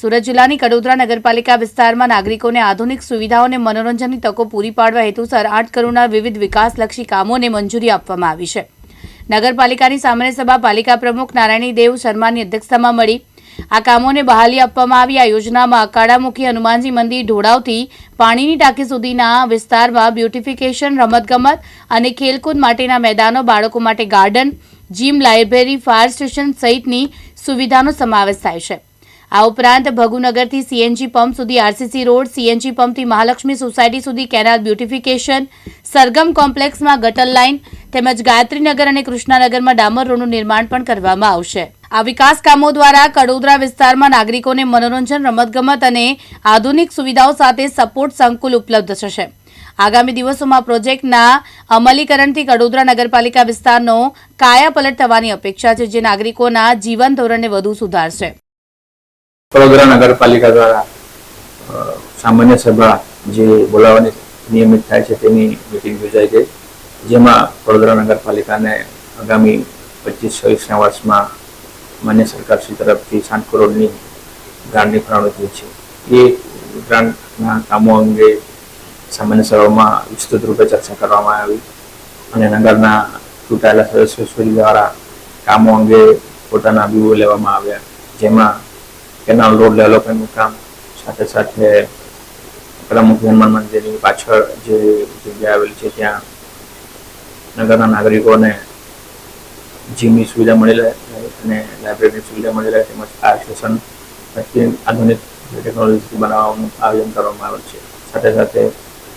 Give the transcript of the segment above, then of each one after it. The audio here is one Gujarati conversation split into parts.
સુરત જિલ્લાની કડોદરા નગરપાલિકા વિસ્તારમાં નાગરિકોને આધુનિક સુવિધાઓ અને મનોરંજનની તકો પૂરી પાડવા હેતુસર આઠ કરોડના વિવિધ વિકાસલક્ષી કામોને મંજૂરી આપવામાં આવી છે. નગરપાલિકાની સામાન્ય સભા પાલિકા પ્રમુખ નારાયણી દેવ શર્માની અધ્યક્ષતામાં મળી. આ કામોને બહાલી આપવામાં આવી. આ યોજનામાં અકાળામુખી હનુમાનજી મંદિર ઢોળાવથી પાણીની ટાંકી સુધીના વિસ્તારમાં બ્યુટિફિકેશન, રમતગમત અને ખેલકૂદ માટેના મેદાનો, બાળકો માટે garden, gym library, fire station સહિતની સુવિધાનો સમાવેશ થાય છે. આ ઉપરાંત ભગુનગરથી સીએનજી પંપ સુધી આરસીસી રોડ સીએનજી પંપથી મહાલક્ષ્મી સોસાયટી સુધી કેનાલ બ્યુટિફિકેશન, સરગમ કોમ્પ્લેક્સમાં ગટર લાઇન તેમજ ગાયત્રીનગર અને કૃષ્ણાનગરમાં ડામર રોડનું નિર્માણ પણ કરવામાં આવશે. આ વિકાસ કામો દ્વારા કડોદરા વિસ્તારમાં નાગરિકોને મનોરંજન, રમતગમત અને આધુનિક સુવિધાઓ સાથે સપોર્ટ સંકુલ ઉપલબ્ધ થશે. આગામી દિવસોમાં પ્રોજેક્ટના અમલીકરણથી કડોદરા નગરપાલિકા વિસ્તારનો કાયાપલટ થવાની અપેક્ષા છે, જે નાગરિકોના જીવન ધોરણને વધુ સુધારશે. વડોદરા નગરપાલિકા દ્વારા સામાન્ય સભા જે બોલાવવાની નિયમિત થાય છે તેની મિટિંગ યોજાઈ ગઈ. જેમાં વડોદરા નગરપાલિકાને આગામી પચીસ છવ્વીસના વર્ષમાં માન્ય સરકારશ્રી તરફથી સાત કરોડની ગ્રાન્ટની ફાળવણી થઈ છે. એ ગ્રાન્ટના કામો અંગે સામાન્ય સભામાં વિસ્તૃત રૂપે ચર્ચા કરવામાં આવી અને નગરના ચૂંટાયેલા સદસ્યો દ્વારા કામો અંગે પોતાના વ્યૂહો લેવામાં આવ્યા. જેમાં કેનાલ રોડ ડેવલપમેન્ટનું કામ, સાથે સાથે પ્રમુખ હનુમાન મંદિરની પાછળ જે જગ્યા આવેલી છે, ત્યાં નગરના નાગરિકોને જીમની સુવિધા મળી રહે અને લાઇબ્રેરીની સુવિધા મળી રહે તેમજ આ સ્ટેશન આધુનિક ટેકનોલોજીથી બનાવવાનું આયોજન કરવામાં આવેલ છે. સાથે સાથે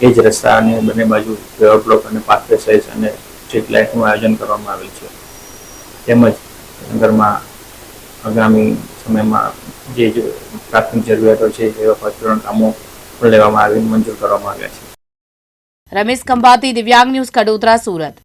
એ જ રસ્તાની બંને બાજુ પેવર બ્લોક અને પાથવે સાઇઝ અને સ્ટ્રીટ લાઇટનું આયોજન કરવામાં આવેલ છે. તેમજ નગરમાં આગામી સમયમાં જે પ્રાથમિક જરૂરિયાતો છે એવા પચરણ કામો લેવામાં આવી મંજૂર કરવામાં આવ્યા છે. રમેશ ખંભાતી, દિવ્યાંગ ન્યૂઝ કડોદરા સુરત.